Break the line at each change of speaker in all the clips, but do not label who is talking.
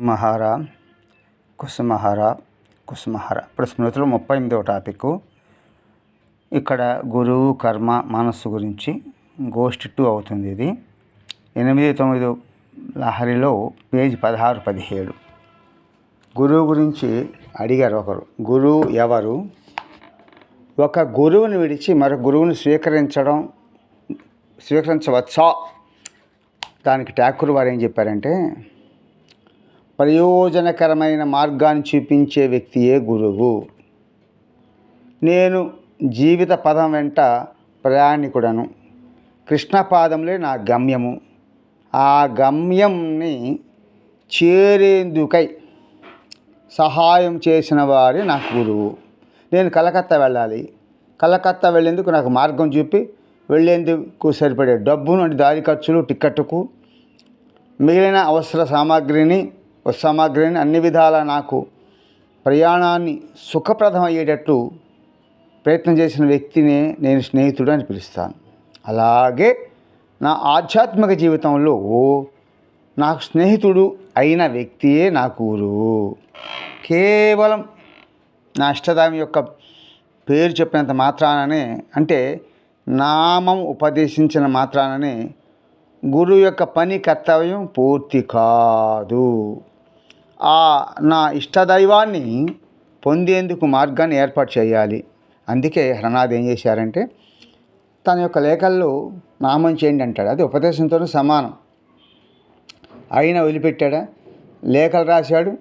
మహార కుసుమహార కుసుమహార. ఇప్పుడు స్మృతిలో ముప్పై ఎనిమిదవ టాపిక్. ఇక్కడ గురువు కర్మ మనస్సు గురించి గోష్ఠి టూ అవుతుంది ఇది. ఎనిమిది తొమ్మిది లహరిలో పేజీ పదహారు పదిహేడు. గురువు గురించి అడిగారు ఒకరు. గురువు ఎవరు? ఒక గురువుని విడిచి మరొక గురువుని స్వీకరించడం స్వీకరించవచ్చా? దానికి ఠాకూర్ వారు ఏం చెప్పారంటే ప్రయోజనకరమైన మార్గాన్ని చూపించే వ్యక్తియే గురువు. నేను జీవిత పదం వెంట ప్రయాణికుడను. కృష్ణపాదంలో నా గమ్యము. ఆ గమ్యంని చేరేందుకై సహాయం చేసిన వారే నాకు గురువు. నేను కలకత్తా వెళ్ళాలి. కలకత్తా వెళ్ళేందుకు నాకు మార్గం చూపి వెళ్ళేందుకు సరిపడే డబ్బును అంటే దారి ఖర్చులు టిక్కెట్టుకు మిగిలిన అవసర సామాగ్రిని సామాగ్రిని అన్ని విధాల నాకు ప్రయాణాన్ని సుఖప్రదం అయ్యేటట్టు ప్రయత్నం చేసిన వ్యక్తినే నేను స్నేహితుడు అని పిలుస్తాను. అలాగే నా ఆధ్యాత్మిక జీవితంలో నాకు స్నేహితుడు అయిన వ్యక్తియే నా గురువు కేవలం నా ఇష్టదామి యొక్క పేరు చెప్పినంత మాత్రాననే అంటే నామం ఉపదేశించిన మాత్రాననే గురువు యొక్క పని కర్తవ్యం పూర్తి కాదు. ఆ నా ఇష్టదైవాన్ని పొందేందుకు మార్గాన్ని ఏర్పాటు చేయాలి. అందుకే హరనాథ్ ఏం చేశారంటే తన యొక్క లేఖల్లో నామం చేయండి అంటాడు. అది ఉపదేశంతో సమానం. ఆయన వదిలిపెట్టాడా? లేఖలు రాశాడు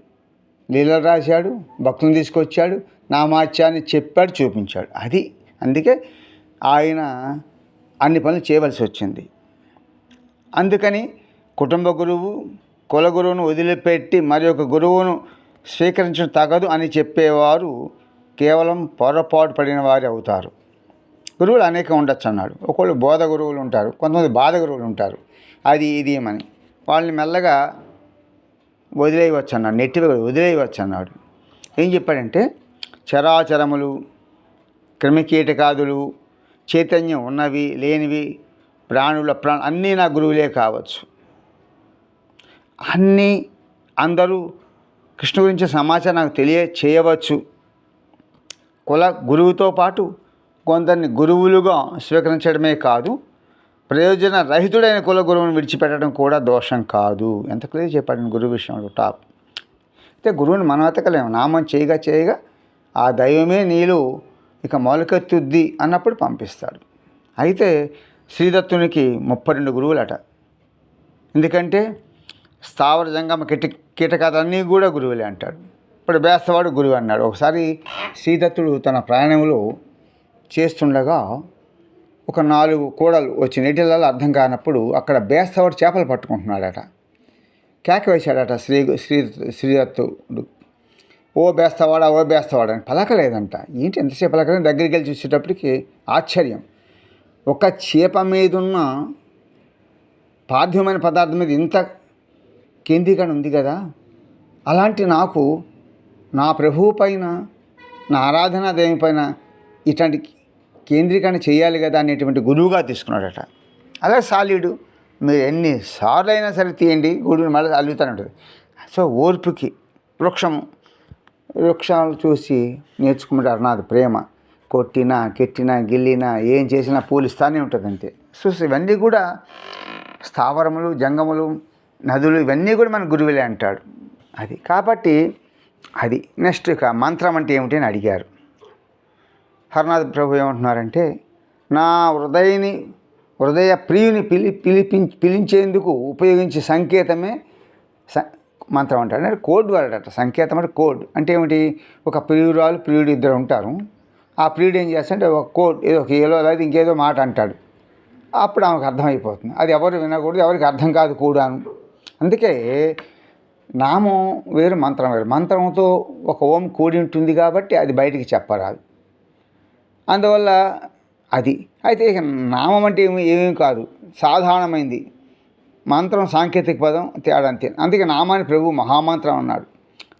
లీలలు రాశాడు భక్తులను తీసుకొచ్చాడు నామాత్యాన్ని చెప్పాడు చూపించాడు. అది అందుకే ఆయన అన్ని పనులు చేయవలసి వచ్చింది. అందుకని కుటుంబ గురువు కుల గురువును వదిలిపెట్టి మరి ఒక గురువును స్వీకరించడం తగదు అని చెప్పేవారు కేవలం పొరపాటు పడిన వారు అవుతారు. గురువులు అనేకం ఉండొచ్చు అన్నాడు. ఒకళ్ళు బోధ గురువులు ఉంటారు కొంతమంది బాధ గురువులు ఉంటారు. అది ఇది అని వాళ్ళని మెల్లగా వదిలేయవచ్చు అన్నాడు నెట్టి వదిలేయవచ్చు అన్నాడు. ఏం చెప్పాడంటే చరాచరములు క్రిమికీటకాదులు చైతన్యం ఉన్నవి లేనివి ప్రాణుల ప్రాణ అన్నీ నా గురువులే కావచ్చు. అన్నీ అందరూ కృష్ణ గురించి సమాచారం నాకు తెలియ చేయవచ్చు. కుల గురువుతో పాటు కొందరిని గురువులుగా స్వీకరించడమే కాదు ప్రయోజన రహితుడైన కుల గురువుని విడిచిపెట్టడం కూడా దోషం కాదు. ఎంత క్లియర్ చెప్పాడు గురువు విషయంలో టాప్. అయితే గురువుని మనం ఎతకలేము నామం చేయగా చేయగా ఆ దైవమే నీళ్ళు ఇక మొలకెత్తుద్ది అన్నప్పుడు పంపిస్తాడు. అయితే శ్రీదత్తునికి ముప్పై రెండు గురువులట. ఎందుకంటే స్థావర జంగమ కిట కీటకాలన్నీ కూడా గురువులే అంటాడు. ఇప్పుడు బేస్తవాడు గురువు అన్నాడు. ఒకసారి శ్రీదత్తుడు తన ప్రయాణంలో చేస్తుండగా ఒక నాలుగు కూడలు వచ్చి నీటిలలో అర్థం కానప్పుడు అక్కడ బేస్తవాడు చేపలు పట్టుకుంటున్నాడట. కేక వేశాడట శ్రీ శ్రీ శ్రీదత్తుడు. ఓ బేస్తవాడా ఓ బేస్తవాడా అని పలకలేదంట. ఏంటి ఎంతసేపు పలకలేదు దగ్గరికి వెళ్ళి చూసేటప్పటికి ఆశ్చర్యం. ఒక చేప మీదున్న ఉన్న పదార్థం మీద ఇంత కేంద్రీకరణ ఉంది కదా. అలాంటి నాకు నా ప్రభువు పైన నా ఆరాధనా దేవి పైన ఇట్లాంటి కేంద్రీకరణ చేయాలి కదా అనేటువంటి గురువుగా తీసుకున్నాడట. అలా సాలీడు మీరు ఎన్నిసార్లు అయినా సరే తీయండి గురువుని మళ్ళీ అల్లుతానే ఉంటుంది సో ఓర్పుకి వృక్షం వృక్షాలు చూసి నేర్చుకుంటారు నాది ప్రేమ. కొట్టినా కెట్టినా గిల్లినా ఏం చేసినా పూలిస్తానే ఉంటుంది అంతే సో ఇవన్నీ కూడా స్థావరములు జంగములు నదులు ఇవన్నీ కూడా మన గురువులే అంటాడు. అది కాబట్టి అది నెక్స్ట్ ఇక మంత్రం అంటే ఏమిటి అని అడిగారు. హరనాథ్ ప్రభు ఏమంటున్నారంటే నా హృదయని హృదయ ప్రియుని పిలి పిలిపి పిలించేందుకు ఉపయోగించే సంకేతమే స మంత్రం అంటారు అంటే కోడ్ వాడట సంకేతం అంటే కోడ్. అంటే ఏమిటి? ఒక ప్రియురాలు ప్రియుడు ఇద్దరు ఉంటారు. ఆ ప్రియుడు ఏం చేస్తాడంటే ఒక కోడ్ ఏదో ఒక ఏలో లేదు ఇంకేదో మాట అంటాడు. అప్పుడు ఆమెకు అర్థమైపోతుంది. అది ఎవరు వినకూడదు ఎవరికి అర్థం కాదు కూడాను. అందుకే నామం వేరు మంత్రం వేరు. మంత్రంతో ఒక ఓం కూడి ఉంటుంది కాబట్టి అది బయటికి చెప్పరాదు. అందువల్ల అది. అయితే నామం అంటే ఏమి ఏమేమి కాదు. సాధారణమైంది. మంత్రం సాంకేతిక పదం తేడా అంతే. అందుకే నామాన్ని ప్రభు మహామంత్రం అన్నాడు.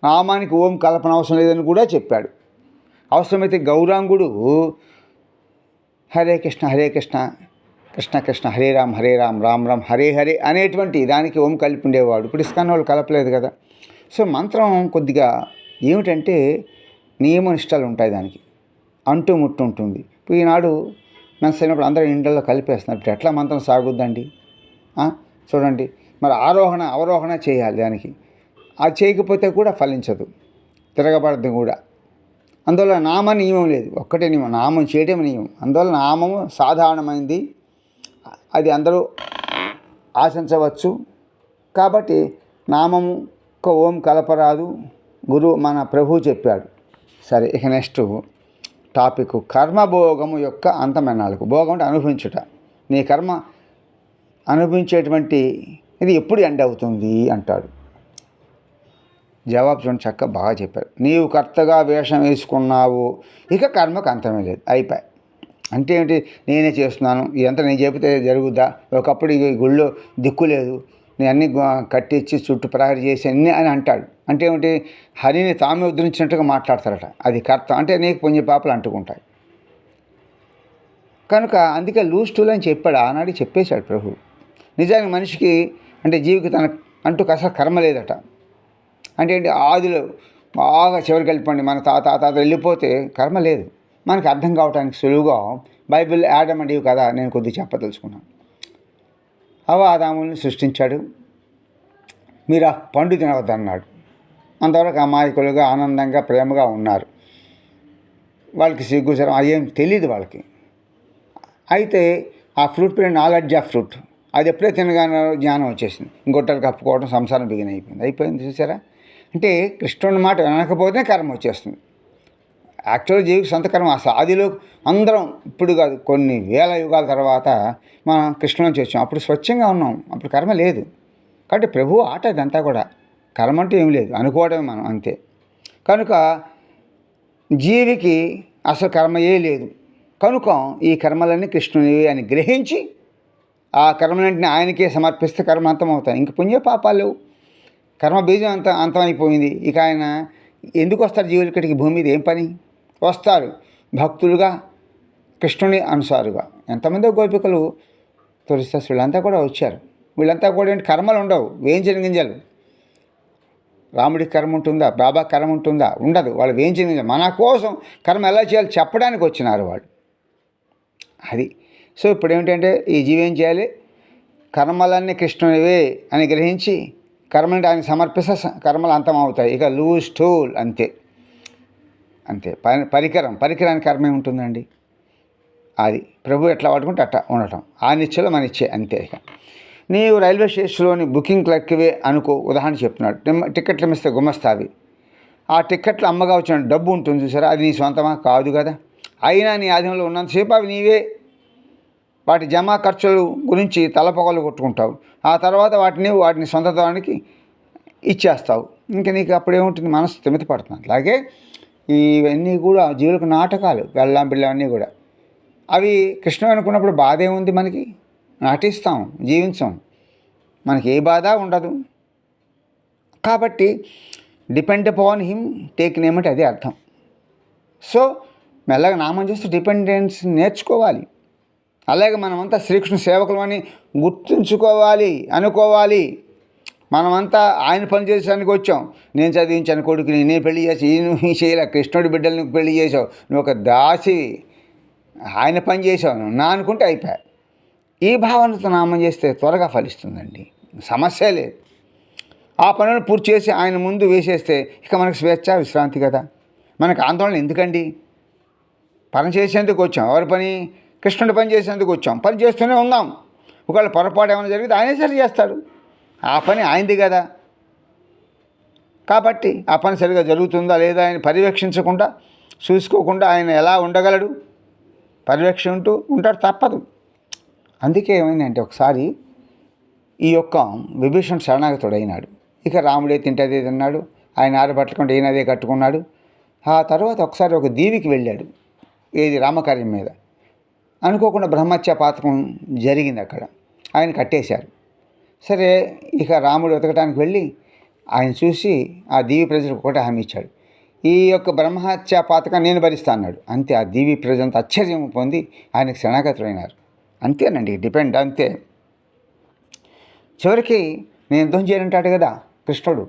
నామానికి ఓం కల్పన అవసరం లేదని కూడా చెప్పాడు. అవసరమైతే గౌరాంగుడు హరే కృష్ణ హరే కృష్ణ కృష్ణ కృష్ణ హరే రామ్ హరే రామ్ రామ్ రామ్ హరే హరే అనేటువంటి దానికి ఓం కలిపి ఉండేవాడు. ఇప్పుడు ఇస్కాన్ వాళ్ళు కలపలేదు కదా. సో మంత్రం కొద్దిగా ఏమిటంటే నియమనిష్టాలు ఉంటాయి దానికి. అంటూ ముట్టు ఉంటుంది. ఇప్పుడు ఈనాడు మెన్స్ అయినప్పుడు అందరూ ఇండ్లలో కలిపేస్తున్నారు. ఇప్పుడు ఎట్లా మంత్రం సాగుద్దండి? చూడండి. మరి ఆరోహణ అవరోహణ చేయాలి దానికి. అది చేయకపోతే కూడా ఫలించదు. తిరగబడద్దు కూడా. అందువల్ల నామ నియమం లేదు. ఒక్కటే నియమం. నామం చేయడం నియమం. అందువల్ల నామము సాధారణమైంది. అది అందరూ ఆశించవచ్చు. కాబట్టి నామము ఒక ఓం కలపరాదు. గురువు మన ప్రభు చెప్పాడు. సరే ఇక నెక్స్ట్ టాపిక్ కర్మభోగము యొక్క అంతమెన్నాళ్ళకు. భోగం అంటే అనుభవించుట. నీ కర్మ అనుభవించేటువంటి ఇది ఎప్పుడు ఎండ్ అవుతుంది అంటాడు. జవాబు చూడండి చక్క బాగా చెప్పారు. నీవు కర్తగా వేషం వేసుకున్నావు. ఇక కర్మకు అంతమే లేదు. అయిపోయి అంటే ఏంటి నేనే చేస్తున్నాను. ఇదంతా నేను చెబితే జరుగుద్దా? ఒకప్పుడు ఈ గుళ్ళో దిక్కు లేదు. నేను అన్ని కట్టించి చుట్టూ ప్రహరీ చేసి అన్ని అని అంటాడు. అంటే ఏమిటి? హరిని తామే ఉద్ధరించినట్టుగా మాట్లాడతారట. అది కర్త. అంటే నీకు పుణ్య పాపలు అంటుకుంటాయి. కనుక అందుకే లూజ్ టూల్ అని చెప్పాడు. ఆనాడు చెప్పేశాడు ప్రభు. నిజానికి మనిషికి అంటే జీవికి తన అంటూ అసలు కర్మ లేదట. అంటే ఏంటి? ఆదిలో బాగా చివరికి వెళ్ళిపోండి. మన తాత తాత వెళ్ళిపోతే కర్మ లేదు. మనకి అర్థం కావడానికి సులువుగా బైబిల్ యాడమ్ అండి కదా నేను కొద్దిగా చెప్పదలుచుకున్నాను. అవ ఆదాముల్ని సృష్టించాడు. మీరు ఆ పండు తినవద్దన్నాడు అంతవరకు అమాయకులుగా ఆనందంగా ప్రేమగా ఉన్నారు. వాళ్ళకి సిగ్గుచరం అదేం తెలియదు వాళ్ళకి. అయితే ఆ ఫ్రూట్ పేరు నాలెడ్జ్ ఆఫ్ ఫ్రూట్. అది ఎప్పుడే తినగానే జ్ఞానం వచ్చేసింది. ఇంకొట్టలు కప్పుకోవడం సంసారం బిగిన అయిపోయింది అయిపోయింది చూసారా? అంటే కృష్ణుని మాట వినకపోతే కర్మ వచ్చేస్తుంది. యాక్చువల్ జీవికి సంతకరం అసలు. ఆదిలో అందరం ఇప్పుడు కాదు కొన్ని వేల యుగాల తర్వాత మనం కృష్ణలోంచి వచ్చాం అప్పుడు స్వచ్ఛంగా ఉన్నాం. అప్పుడు కర్మ లేదు. కాబట్టి ప్రభు ఆట ఇదంతా కూడా. కర్మ అంటే ఏం లేదు. అనుకోవడమే మనం అంతే. కనుక జీవికి అసలు కర్మయే లేదు. కనుక ఈ కర్మలన్నీ కృష్ణునివి అని గ్రహించి ఆ కర్మలన్నింటినీ ఆయనకే సమర్పిస్తే కర్మ అంతం అవుతాయి ఇంక పుణ్య పాపాలు కర్మ బీజం అంత అంతమైపోయింది. ఇక ఆయన ఎందుకు వస్తారు జీవులు ఇక్కడికి? భూమి మీద ఏం పని? వస్తారు. భక్తులుగా కృష్ణుని అనుసారుగా. ఎంతమందో గోపికలు తులసిదాస్ వీళ్ళంతా కూడా వచ్చారు. వీళ్ళంతా కూడా ఏంటి కర్మలు ఉండవు. వేయించిన గింజలు. రాముడికి కర్మ ఉంటుందా? బాబా కర్మ ఉంటుందా? ఉండదు. వాళ్ళు వేయించిన గింజలు. మన కోసం కర్మ ఎలా చేయాలి? చెప్పడానికి వచ్చినారు వాళ్ళు. అది. సో ఇప్పుడు ఏమిటంటే ఈ జీవి ఏం చేయాలి? కర్మలన్నీ కృష్ణునివే అని గ్రహించి కర్మని ఆయన సమర్పిస్తే కర్మలు అంతం అవుతాయి ఇక లూజ్ టూల్ అంతే. అంతే. పరి పరికరం పరికరానికి కర్మే ఉంటుందండి అది. ప్రభు ఎట్లా వాడుకుంటే అట్లా ఉండటం. ఆ నిత్యలో మన ఇచ్చే అంతే ఇక. నీవు రైల్వే స్టేషన్లోని బుకింగ్ క్లర్క్వే అనుకో. ఉదాహరణ చెప్తున్నాడు. టికెట్లు ఇస్తే గుమ్మస్తావి ఆ టికెట్లు అమ్మగా వచ్చిన డబ్బు ఉంటుంది చూసారా? అది నీ సొంతమా? కాదు కదా. అయినా నీ ఆధీనంలో ఉన్నంతసేపు అవి నీవే. వాటి జమా ఖర్చుల గురించి తలపగలు కొట్టుకుంటావు. ఆ తర్వాత వాటిని వాటిని సొంతదానికి ఇచ్చేస్తావు. ఇంకా నీకు అప్పుడేముంటుంది మనసు స్థిమిత పడుతుంది అలాగే ఇవన్నీ కూడా జీవులకు నాటకాలు వెళ్ళాం పిల్లం అన్నీ కూడా. అవి కృష్ణ అనుకున్నప్పుడు బాధ ఏముంది మనకి? నటిస్తాం జీవించాం. మనకి ఏ బాధ ఉండదు. కాబట్టి depend upon him take name అంటే అదే అర్థం. సో మెల్లగా నామం చేస్తూ డిపెండెన్స్ నేర్చుకోవాలి. అలాగే మనమంతా శ్రీకృష్ణ సేవకులు అని గుర్తుంచుకోవాలి అనుకోవాలి. మనమంతా ఆయన పనిచేసడానికి వచ్చాం. నేను చదివించాను కొడుకుని నేను పెళ్ళి చేసి ఈ చేయలే కృష్ణుడి బిడ్డలు పెళ్ళి చేసావు. నువ్వు ఒక దాసి ఆయన పని చేసావు. నా అనుకుంటే అయిపోయా. ఈ భావనతో నామం చేస్తే త్వరగా ఫలిస్తుందండి. సమస్య లేదు. ఆ పనులను పూర్తి చేసి ఆయన ముందు వేసేస్తే ఇక మనకు స్వేచ్ఛ విశ్రాంతి కదా. మనకు ఆందోళన ఎందుకండి? పని చేసేందుకు వచ్చాం. ఎవరి పని? కృష్ణుడి పని చేసేందుకు వచ్చాం. పని చేస్తూనే ఉందాం ఒకవేళ పొరపాటు ఏమైనా జరిగితే ఆయనే సరి చేస్తాడు. ఆ పని ఆయనది కదా. కాబట్టి ఆ పని సరిగా జరుగుతుందా లేదా ఆయన పర్యవేక్షించకుండా చూసుకోకుండా ఆయన ఎలా ఉండగలడు? పర్యవేక్షింటూ ఉంటాడు తప్పదు. అందుకే ఏమైందంటే ఒకసారి ఈ యొక్క విభీషణ్ శరణాగతుడైనాడు. ఇక రాముడే తింటదే తిన్నాడు ఆయన ఆరబట్టకుండా ఈయనదే కట్టుకున్నాడు. ఆ తర్వాత ఒకసారి ఒక దీవికి వెళ్ళాడు ఏది రామకార్యం మీద. అనుకోకుండా బ్రహ్మత్య పాతకం జరిగింది అక్కడ. ఆయన కట్టేశారు. సరే ఇక రాముడు వెతకటానికి వెళ్ళి ఆయన చూసి ఆ దీవి ప్రజలకు ఒకటే హామీ ఇచ్చాడు. ఈ యొక్క బ్రహ్మహత్య పాతకం నేను భరిస్తా అన్నాడు. అంతే ఆ దీవి ప్రజలంతా ఆశ్చర్యం పొంది ఆయనకు శరణాగతులైనారు. అంతేనండి డిపెండ్ అంతే. చివరికి నేను యుద్ధం చేయనంటాడు కదా కృష్ణుడు.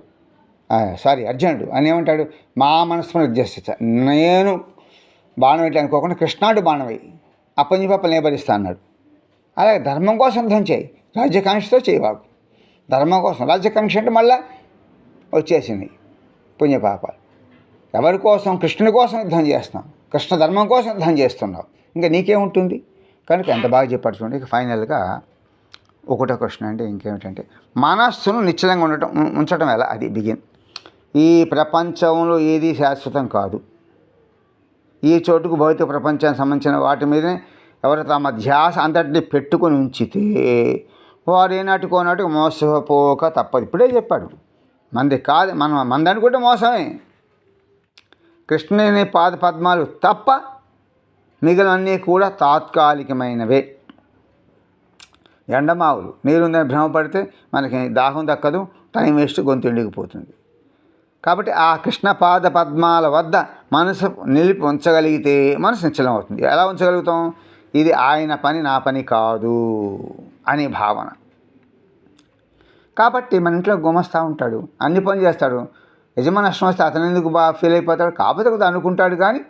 సారీ అర్జునుడు. అని ఏమంటాడు మా మనస్సును నిర్దేశిస్తా నేను బాణం ఇట్లా అనుకోకుండా కృష్ణాడు బాణమై అప్పని పప్పలు భరిస్తా అన్నాడు. అలాగే ధర్మం కోసం యుద్ధం చేయి. రాజ్యకాంక్షతో చేయవాకు ధర్మం కోసం. రాజ్యకాంక్ష అంటే మళ్ళా వచ్చేసింది పుణ్యపాపాలు. ఎవరి కోసం? కృష్ణుని కోసం యుద్ధం చేస్తున్నాం. కృష్ణ ధర్మం కోసం యుద్ధం చేస్తున్నావు. ఇంకా నీకేముంటుంది? కనుక ఎంత బాగా చెప్పాడు చూడండి. ఇక ఫైనల్గా ఒకటో క్వశ్చన్ అంటే ఇంకేమిటంటే మనస్సును నిశ్చలంగా ఉండటం ఉంచడం ఎలా? అది బిగిన్ ఈ ప్రపంచంలో ఏది శాశ్వతం కాదు. ఈ చోటుకు భౌతిక ప్రపంచానికి సంబంధించిన వాటి మీదనే ఎవరు తమ ధ్యాస అంతటిని పెట్టుకొని ఉంచితే వారు ఏనాటికో మోసపోక తప్పదు. ఇప్పుడే చెప్పాడు. మంది కాదు మనం మంది అనుకుంటే మోసమే. కృష్ణుని పాద పద్మాలు తప్ప మిగిలినన్నీ కూడా తాత్కాలికమైనవే. ఎండమావులు నీరుందని భ్రమపడితే మనకి దాహం దక్కదు టైం వేస్ట్ గొంతు ఎండిగిపోతుంది. కాబట్టి ఆ కృష్ణ పాద పద్మాల వద్ద మనసు నిలిపి ఉంచగలిగితే మనసు నిశ్చలం అవుతుంది ఎలా ఉంచగలుగుతాం? ఇది ఆయన పని నా పని కాదు. అనే భావన. కాబట్టి మన ఇంట్లో గుమస్తా ఉంటాడు. అన్ని పనులు చేస్తాడు. యజమాని నష్టం వస్తే అతను ఎందుకు బాగా ఫీల్ అయిపోతాడు? కాకపోతే కొద్దిగా అనుకుంటాడు కానీ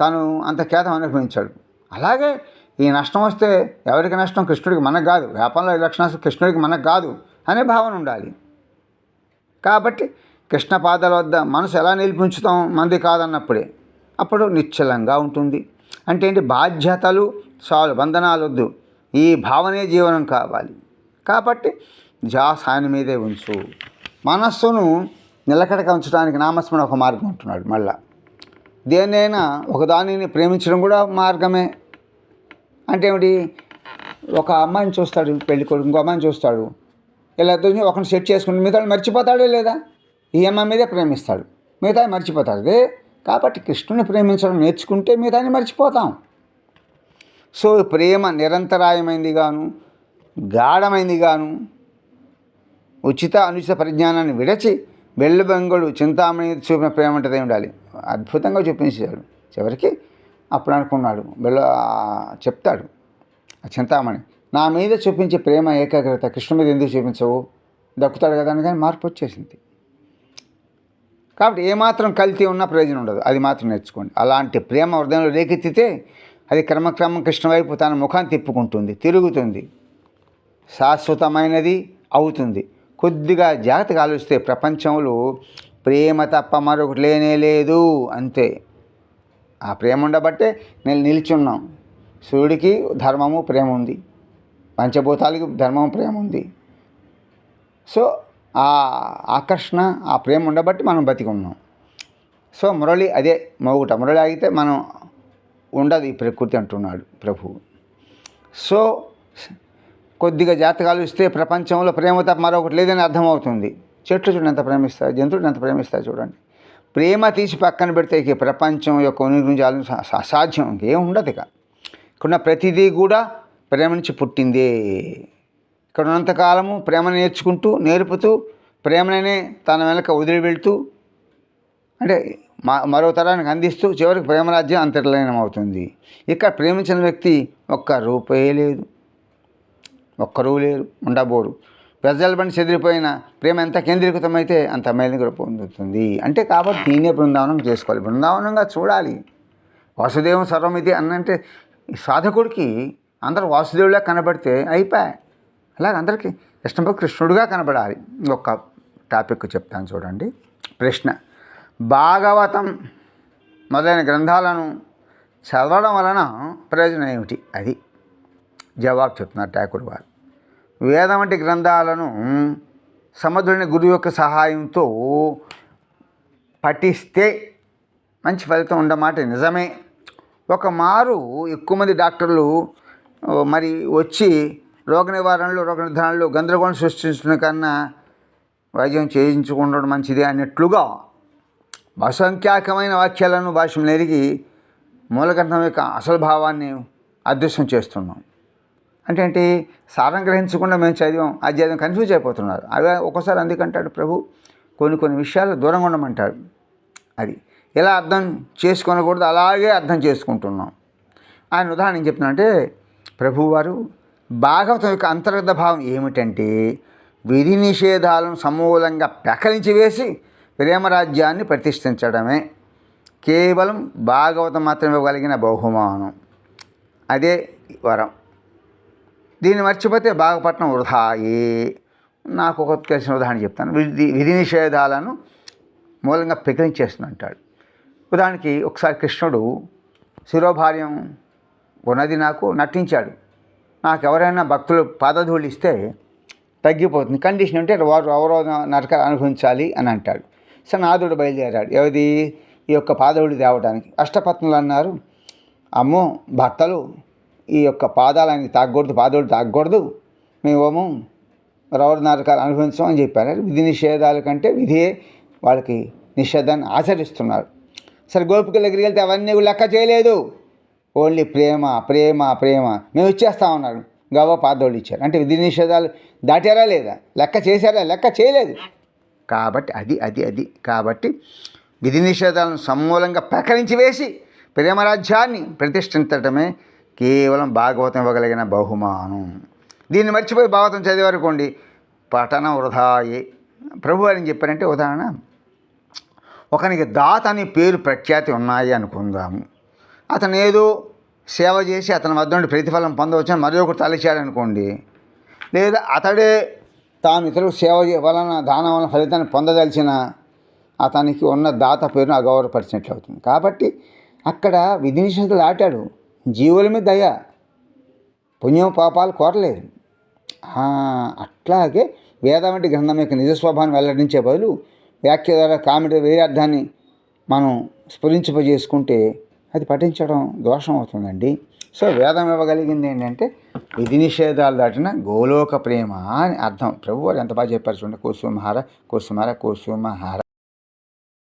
తను అంత కేతం అనుభవించాడు. అలాగే ఈ నష్టం వస్తే ఎవరికి నష్టం? కృష్ణుడికి మనకు కాదు. వ్యాపారంలో లక్షణ కృష్ణుడికి మనకు కాదు అనే భావన ఉండాలి. కాబట్టి కృష్ణ పాదాల వద్ద మనసు ఎలా నిలిపించుతాం? మంది కాదన్నప్పుడే. అప్పుడు నిశ్చలంగా ఉంటుంది. అంటే ఏంటి? బాధ్యతలు చాలు. బంధనాలు వద్దు. ఈ భావనే జీవనం కావాలి. కాబట్టి జాస్ ఆయన మీదే ఉంచు. మనస్సును నిలకడగా ఉంచడానికి నామస్మరణ ఒక మార్గం ఉంటున్నాడు మళ్ళా. దేన్నైనా ఒకదానిని ప్రేమించడం కూడా మార్గమే. అంటే ఏమిటి? ఒక అమ్మాయిని చూస్తాడు పెళ్ళి కొడుకు ఇంకో అమ్మాయిని చూస్తాడు. ఇలా ఇద్దరిని ఒకరిని సెట్ చేసుకుంటే మిగతా మర్చిపోతాడే లేదా? ఈ అమ్మాయి మీదే ప్రేమిస్తాడు. మిగతా మర్చిపోతాడు. కాబట్టి కృష్ణుని ప్రేమించడం నేర్చుకుంటే మిగతాని మర్చిపోతాం. సో ప్రేమ నిరంతరాయమైంది గాను గాఢమైంది గాను ఉచిత అనుచిత పరిజ్ఞానాన్ని విడచి వెళ్ళబెంగుడు చింతామణి చూపిన ప్రేమ అంటే ఉండాలి? అద్భుతంగా చూపించాడు. చివరికి అప్పుడు అనుకున్నాడు. బెల్ల చెప్తాడు ఆ చింతామణి నా మీద చూపించే ప్రేమ ఏకాగ్రత కృష్ణ మీద ఎందుకు చూపించవు? దక్కుతాడు కదా అని కానీ మార్పు వచ్చేసింది. కాబట్టి ఏమాత్రం కల్తీ ఉన్నా ప్రయోజనం ఉండదు. అది మాత్రం నేర్చుకోండి. అలాంటి ప్రేమ హృదయంలో రేకెత్తితే అది క్రమక్రమం కృష్ణ వైపు తన ముఖాన్ని తిప్పుకుంటుంది తిరుగుతుంది. శాశ్వతమైనది అవుతుంది. కొద్దిగా జాగ్రత్తగా ఆలోచిస్తే ప్రపంచంలో ప్రేమ తప్ప మరొకటి లేనే లేదు. అంతే. ఆ ప్రేమ ఉండబట్టే నేను నిల్చున్నాం. సూర్యుడికి ధర్మము ప్రేమ ఉంది. పంచభూతాలకి ధర్మం ప్రేమ ఉంది. సో ఆ ఆకర్షణ ఆ ప్రేమ ఉండబట్టి మనం బతికున్నాం. సో మురళి అదే మోగుట. మురళి ఆగితే మనం ఉండదు ఈ ప్రకృతి అంటున్నాడు ప్రభువు సో కొద్దిగా జాతకాలు ఇస్తే ప్రపంచంలో ప్రేమ తప్ప మరొకటి లేదని అర్థమవుతుంది. చెట్లు చూడండి ఎంత ప్రేమిస్తాయి జంతువులు ఎంత ప్రేమిస్తాయి చూడండి. ప్రేమ తీసి పక్కన పెడితే ఇక ప్రపంచం యొక్క ఉనికి గురించి అసాధ్యం ఇంకేం ఉండదు ఇక. ఇక్కడ ప్రతిదీ కూడా ప్రేమ నుంచి పుట్టిందే. ఇక్కడ ఉన్నంతకాలము ప్రేమ నేర్చుకుంటూ నేర్పుతూ ప్రేమనే తన వెనక వదిలి వెళ్తూ అంటే మరో తరానికి అందిస్తూ చివరికి ప్రేమరాజ్యం అంతర్లీనం అవుతుంది ఇక్కడ ప్రేమించిన వ్యక్తి ఒక్క రూపాయే లేదు. ఒక్కరూ లేరు. ఉండబోరు. ప్రజల బండి చెదిరిపోయిన ప్రేమ ఎంత కేంద్రీకృతమైతే అంత మేలుగుర పొందుతుంది. అంటే కాబట్టి దీనే బృందావనం చేసుకోవాలి. బృందావనంగా చూడాలి. వాసుదేవం సర్వమితి అన్నంటే సాధకుడికి అందరూ వాసుదేవులా కనబడితే అయిపోయాయి అలాగే అందరికీ కృష్ణ కృష్ణుడుగా కనబడాలి. ఒక టాపిక్ చెప్తాను చూడండి. ప్రశ్న. భాగవతం మొదలైన గ్రంథాలను చదవడం వలన ప్రయోజనం ఏమిటి? అది జవాబు చెప్తున్నారు ఠాకూర్ వారు వేదం వంటి గ్రంథాలను సమర్థుడిని గురువు యొక్క సహాయంతో పఠిస్తే మంచి ఫలితం ఉండమాట. నిజమే. ఒక మారు ఎక్కువ మంది డాక్టర్లు మరి వచ్చి రోగ నివారణలో రోగ నిర్ధారణలో గందరగోళం సృష్టించడం కన్నా వైద్యం చేయించుకుండడం మంచిది అన్నట్లుగా అసంఖ్యాకమైన వాక్యాలను భాష్యం నెరిగి మూలగ్రంథం యొక్క అసలు భావాన్ని అదృశ్యం చేస్తున్నాం. అంటే ఏంటి? సారం గ్రహించకుండా మేము చదివాం అధ్యయనం కన్ఫ్యూజ్ అయిపోతున్నారు. అదే ఒక్కోసారి అందుకంటాడు ప్రభు కొన్ని కొన్ని విషయాలు దూరంగా ఉండమంటాడు. అది ఎలా అర్థం చేసుకోనకూడదు అలాగే అర్థం చేసుకుంటున్నాం. ఆయన ఉదాహరణ ఏం చెప్తున్నానంటే ప్రభువారు భాగవతం యొక్క అంతర్గత భావం ఏమిటంటే విధి నిషేధాలను సమూలంగా పెకలించి వేసి ప్రేమరాజ్యాన్ని ప్రతిష్ఠించడమే. కేవలం భాగవతం మాత్రమే ఇవ్వగలిగిన బహుమానం. అదే వరం. దీన్ని మర్చిపోతే బాగపట్నం వృధాయి నాకు ఒక తెలిసిన ఉదాహరణ చెప్తాను. విధి విధి నిషేధాలను మూలంగా పెకిలించేస్తుంది అంటాడు ఉదాహరణకి ఒకసారి కృష్ణుడు శిరోభార్యం ఉన్నది నాకు నటించాడు. నాకు ఎవరైనా భక్తులు పాదధూళిస్తే తగ్గిపోతుంది. కండిషన్ అంటే వారు ఎవరో నరక అనుభవించాలి అని అంటాడు. సనాథుడు బయలుదేరాడు. ఎవది? ఈ యొక్క పాదవుడి తేవడానికి అష్టపత్నులు అన్నారు అమ్మో భర్తలు ఈ యొక్క పాదాలు ఆయనకి తాగకూడదు పాదవుడు తాగకూడదు. మేమేమో రవరు నరకాలు అనుభవించం అని చెప్పారు. విధి నిషేధాల కంటే విధియే వాళ్ళకి నిషేధాన్ని ఆచరిస్తున్నారు. సరే గోపికల దగ్గరికి వెళ్తే అవన్నీ లెక్క చేయలేదు. ఓన్లీ ప్రేమ ప్రేమ ప్రేమ. మేము ఇచ్చేస్తా ఉన్నారు గవ పాదోళ్ళు ఇచ్చారు అంటే విధి నిషేధాలు దాటారా లేదా? లెక్క చేశారా? లెక్క చేయలేదు. కాబట్టి అది అది అది. కాబట్టి విధి నిషేధాలను సమూలంగా ప్రకరించి వేసి ప్రేమరాజ్యాన్ని ప్రతిష్ఠించటమే కేవలం భాగవతం ఇవ్వగలిగిన బహుమానం. దీన్ని మర్చిపోయి భాగవతం చదివారుకోండి పఠన వృధాయే ప్రభు అని చెప్పారంటే ఉదాహరణ ఒకనికి దాత అనే పేరు ప్రఖ్యాతి ఉన్నాయి అనుకుందాము. అతను ఏదో సేవ చేసి అతని వద్ద నుండి ప్రతిఫలం పొందవచ్చని మరి ఒకటి తలచాడనుకోండి లేదా అతడే తాను ఇతరులకు సేవ వలన దానం వలన ఫలితాన్ని పొందదలిచిన అతనికి ఉన్న దాత పేరును అగౌరవపరిచినట్లు అవుతుంది. కాబట్టి అక్కడ విధి నిషేధాలు ఆటాడు జీవుల మీద దయ పుణ్యం పాపాలు కోరలేదు. అట్లాగే వేదం వంటి గ్రంథం యొక్క నిజస్వభావాన్ని వెల్లడించే బదులు వ్యాఖ్య ద్వారా కామెడీ వేరే అర్థాన్ని మనం స్ఫురించింపజేసుకుంటే అది పఠించడం దోషం అవుతుందండి. సో వేదం ఇవ్వగలిగింది ఏంటంటే విధి నిషేధాలు దాటిన గోలోక ప్రేమ అని అర్థం. ప్రభు వారు ఎంత బాగా చెప్పారు చూడండి. కుసుమహార కుసుమహార కుసుమహార.